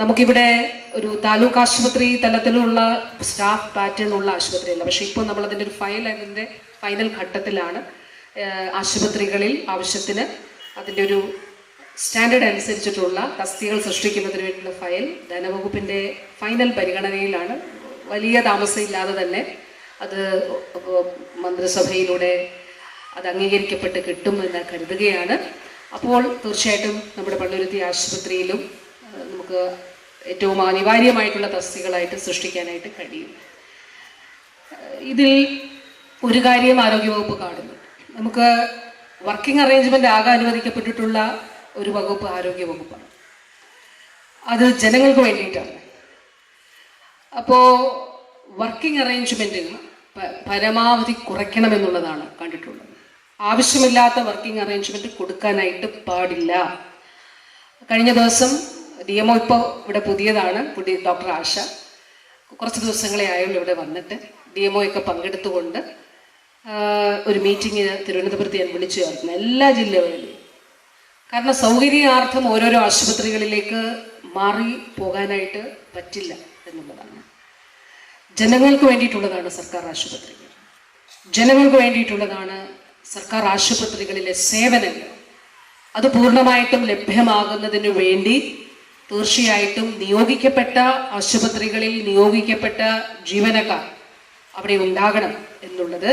നമുക്കിവിടെ ഒരു താലൂക്ക് ആശുപത്രി തലത്തിലുള്ള സ്റ്റാഫ് പാറ്റേൺ ഉള്ള ആശുപത്രിയല്ല. പക്ഷേ ഇപ്പോൾ നമ്മൾ അതിന്റെ ഒരു ഫയൽ അതിന്റെ ഫൈനൽ ഘട്ടത്തിലാണ്. ആശുപത്രികളിൽ ആവശ്യത്തിന് അതിന്റെ ഒരു സ്റ്റാൻഡേർഡ് അനുസരിച്ചിട്ടുള്ള തസ്തികൾ സൃഷ്ടിക്കുന്നതിന് വേണ്ടിയുള്ള ഫയൽ ധനവകുപ്പിന്റെ ഫൈനൽ പരിഗണനയിലാണ്. വലിയ താമസമില്ലാതെ തന്നെ അത് മന്ത്രിസഭയിലൂടെ അത് അംഗീകരിക്കപ്പെട്ട് കിട്ടുമെന്ന് കരുതുകയാണ്. അപ്പോൾ തീർച്ചയായിട്ടും നമ്മുടെ പള്ളുരുത്തി ആശുപത്രിയിലും നമുക്ക് ഏറ്റവും അനിവാര്യമായിട്ടുള്ള തസ്തികളായിട്ട് സൃഷ്ടിക്കാനായിട്ട് കഴിയും. ഇതിൽ ഒരു കാര്യം ആരോഗ്യവകുപ്പ് കാണുന്നു. നമുക്ക് വർക്കിംഗ് അറേഞ്ച്മെന്റ് ആകെ അനുവദിക്കപ്പെട്ടിട്ടുള്ള ഒരു വകുപ്പ് ആരോഗ്യ വകുപ്പാണ് അത് ജനങ്ങൾക്ക് വേണ്ടിയിട്ടാണ്. അപ്പോൾ വർക്കിംഗ് അറേഞ്ച്മെന്റിൽ പരമാവധി കുറയ്ക്കണമെന്നുള്ളതാണ് കണ്ടിട്ടുള്ളത്. ആവശ്യമില്ലാത്ത വർക്കിംഗ് അറേഞ്ച്മെന്റ് കൊടുക്കാനായിട്ട് പാടില്ല. കഴിഞ്ഞ ദിവസം ഡി എം ഒ ഇപ്പോൾ ഇവിടെ പുതിയതാണ് പുതിയ ഡോക്ടർ ആശ. കുറച്ച് ദിവസങ്ങളെ ആയുള്ളൂ ഇവിടെ വന്നിട്ട്. ഡി എം ഒക്കെ പങ്കെടുത്തുകൊണ്ട് ഒരു മീറ്റിങ്ങിന് തിരുവനന്തപുരത്ത് ഞാൻ വിളിച്ചു ചേർക്കുന്നു എല്ലാ ജില്ലകളിലും. കാരണം സൗകര്യാർത്ഥം ഓരോരോ ആശുപത്രികളിലേക്ക് മാറി പോകാനായിട്ട് പറ്റില്ല എന്നുള്ളതാണ്. ജനങ്ങൾക്ക് വേണ്ടിയിട്ടുള്ളതാണ് സർക്കാർ ആശുപത്രികൾ. ജനങ്ങൾക്ക് വേണ്ടിയിട്ടുള്ളതാണ് സർക്കാർ ആശുപത്രികളിലെ സേവനങ്ങൾ. അത് പൂർണമായിട്ടും ലഭ്യമാകുന്നതിന് വേണ്ടി തീർച്ചയായിട്ടും നിയോഗിക്കപ്പെട്ട ആശുപത്രികളിൽ നിയോഗിക്കപ്പെട്ട ജീവനക്കാർ അവിടെ ഉണ്ടാകണം എന്നുള്ളത്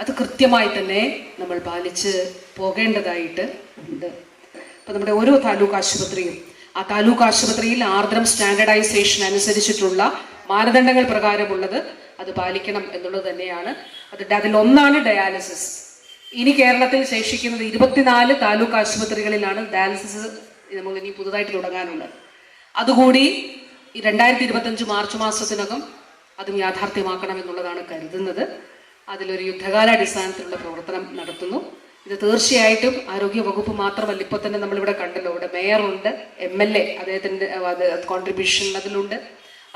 അത് കൃത്യമായി തന്നെ നമ്മൾ പാലിച്ച് പോകേണ്ടതായിട്ട് ഉണ്ട്. ഇപ്പം നമ്മുടെ ഓരോ താലൂക്ക് ആശുപത്രിയും ആ താലൂക്ക് ആശുപത്രിയിൽ ആർദ്രം സ്റ്റാൻഡർഡൈസേഷൻ അനുസരിച്ചിട്ടുള്ള മാനദണ്ഡങ്ങൾ പ്രകാരമുള്ളത് അത് പാലിക്കണം എന്നുള്ളത് തന്നെയാണ്. അത് അതിലൊന്നാണ് ഡയാലിസിസ്. ഇനി കേരളത്തിൽ ശേഷിക്കുന്നത് ഇരുപത്തിനാല് താലൂക്ക് ആശുപത്രികളിലാണ് ഡയാലിസിസ് നമ്മൾ ഇനി പുതുതായിട്ട് തുടങ്ങാനുള്ളത്. അതുകൂടി രണ്ടായിരത്തി ഇരുപത്തഞ്ച് മാർച്ച് മാസത്തിനകം അതും യാഥാർത്ഥ്യമാക്കണം എന്നുള്ളതാണ് കരുതുന്നത്. അതിലൊരു യുദ്ധകാല യുദ്ധകാലാടിസ്ഥാനത്തിലുള്ള പ്രവർത്തനം നടത്തുന്നു. ഇത് തീർച്ചയായിട്ടും ആരോഗ്യ വകുപ്പ് മാത്രമല്ല ഇപ്പോൾ തന്നെ നമ്മളിവിടെ കണ്ടല്ലോ ഇവിടെ മേയറുണ്ട് എം എൽ എ അദ്ദേഹത്തിന്റെ കോൺട്രിബ്യൂഷൻ അതിലുണ്ട്.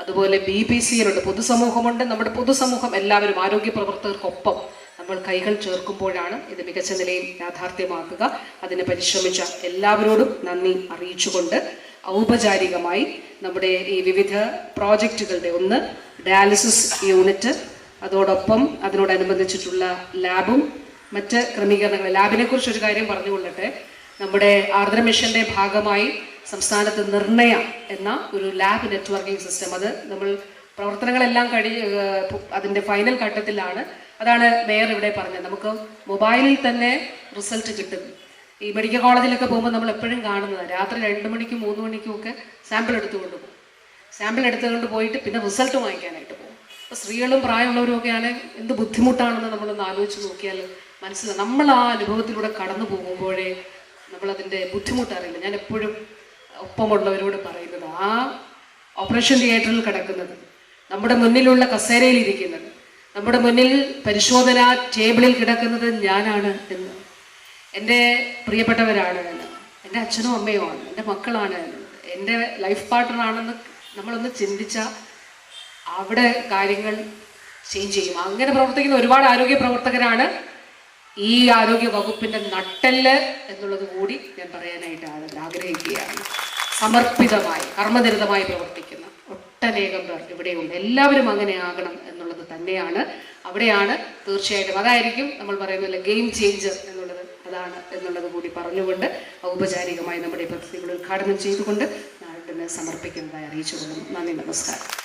അതുപോലെ ബി പി സിയിലുണ്ട് പൊതുസമൂഹമുണ്ട്. നമ്മുടെ പൊതുസമൂഹം എല്ലാവരും ആരോഗ്യ പ്രവർത്തകർക്കൊപ്പം നമ്മൾ കൈകൾ ചേർക്കുമ്പോഴാണ് ഇത് മികച്ച നിലയിൽ യാഥാർത്ഥ്യമാക്കുക. അതിന് പരിശ്രമിച്ച എല്ലാവരോടും നന്ദി അറിയിച്ചുകൊണ്ട് ഔപചാരികമായി നമ്മുടെ ഈ വിവിധ പ്രോജക്റ്റുകളുടെ ഒന്ന് ഡയാലിസിസ് യൂണിറ്റ് അതോടൊപ്പം അതിനോടനുബന്ധിച്ചിട്ടുള്ള ലാബും മറ്റ് ക്രമീകരണങ്ങൾ. ലാബിനെ കുറിച്ച് ഒരു കാര്യം പറഞ്ഞുകൊള്ളട്ടെ. നമ്മുടെ ആർദ്ര മിഷന്റെ ഭാഗമായി സംസ്ഥാനത്ത് നിർണയ എന്ന ഒരു ലാബ് നെറ്റ്വർക്കിംഗ് സിസ്റ്റം. അത് നമ്മൾ പ്രവർത്തനങ്ങളെല്ലാം കഴി അതിന്റെ ഫൈനൽ ഘട്ടത്തിലാണ്. അതാണ് മേയർ ഇവിടെ പറഞ്ഞത്. നമുക്ക് മൊബൈലിൽ തന്നെ റിസൾട്ട് കിട്ടും. ഈ മെഡിക്കൽ കോളേജിലൊക്കെ പോകുമ്പോൾ നമ്മൾ എപ്പോഴും കാണുന്നത്. രാത്രി രണ്ട് മണിക്കും മൂന്ന് മണിക്കും ഒക്കെ സാമ്പിൾ എടുത്തുകൊണ്ട് പോകും. സാമ്പിൾ എടുത്തുകൊണ്ട് പോയിട്ട് പിന്നെ റിസൾട്ട് വാങ്ങിക്കാനായിട്ട് പോകും. അപ്പോൾ സ്ത്രീകളും പ്രായമുള്ളവരും ഒക്കെ ആണെങ്കിൽ എന്ത് ബുദ്ധിമുട്ടാണെന്ന് നമ്മളൊന്ന് ആലോചിച്ച് നോക്കിയാൽ മനസ്സിലാവും. നമ്മൾ ആ അനുഭവത്തിലൂടെ കടന്നു പോകുമ്പോഴേ നമ്മളതിന്റെ ബുദ്ധിമുട്ടറിയില്ല ഞാൻ എപ്പോഴും ഒപ്പമുള്ളവരോട് പറയുന്നത് ആ ഓപ്പറേഷൻ തിയേറ്ററിൽ കിടക്കുന്നത് നമ്മുടെ മുന്നിലുള്ള കസേരയിൽ ഇരിക്കുന്നത് നമ്മുടെ മുന്നിൽ പരിശോധന ടേബിളിൽ കിടക്കുന്നത് ഞാനാണ് എന്ന് എന്റെ പ്രിയപ്പെട്ടവരാണ് എന്റെ അച്ഛനും അമ്മയുമാണ് എന്റെ മക്കളാണ് എന്റെ ലൈഫ് പാർട്ട്ണറാണെന്ന് നമ്മളൊന്ന് ചിന്തിച്ചാൽ അവിടെ കാര്യങ്ങൾ ചേഞ്ച് ചെയ്യും. അങ്ങനെ പ്രവർത്തിക്കുന്ന ഒരുപാട് ആരോഗ്യ പ്രവർത്തകരാണ് ഈ ആരോഗ്യ വകുപ്പിന്റെ നട്ടെല്ല് എന്നുള്ളത് കൂടി ഞാൻ പറയാനായിട്ട് ആ- ആഗ്രഹിക്കുകയാണ്. സമർപ്പിതമായി കർമ്മനിരതമായി പ്രവർത്തിക്കുന്ന ഒട്ടനേകം പേർ ഇവിടെയുണ്ട്. എല്ലാവരും അങ്ങനെ ആകണം എന്നുള്ളത് തന്നെയാണ്. അവിടെയാണ് തീർച്ചയായിട്ടും. അതായിരിക്കും നമ്മൾ പറയുന്നില്ല ഗെയിം ചേഞ്ചർ അതാണ് എന്നുള്ളത് കൂടി പറഞ്ഞുകൊണ്ട് ഔപചാരികമായി നമ്മുടെ ഈ പദ്ധതികൾ ഉദ്ഘാടനം ചെയ്തുകൊണ്ട് നാടിന് സമർപ്പിക്കുന്നതായി അറിയിച്ചുകൊള്ളുന്നു. നന്ദി നമസ്കാരം.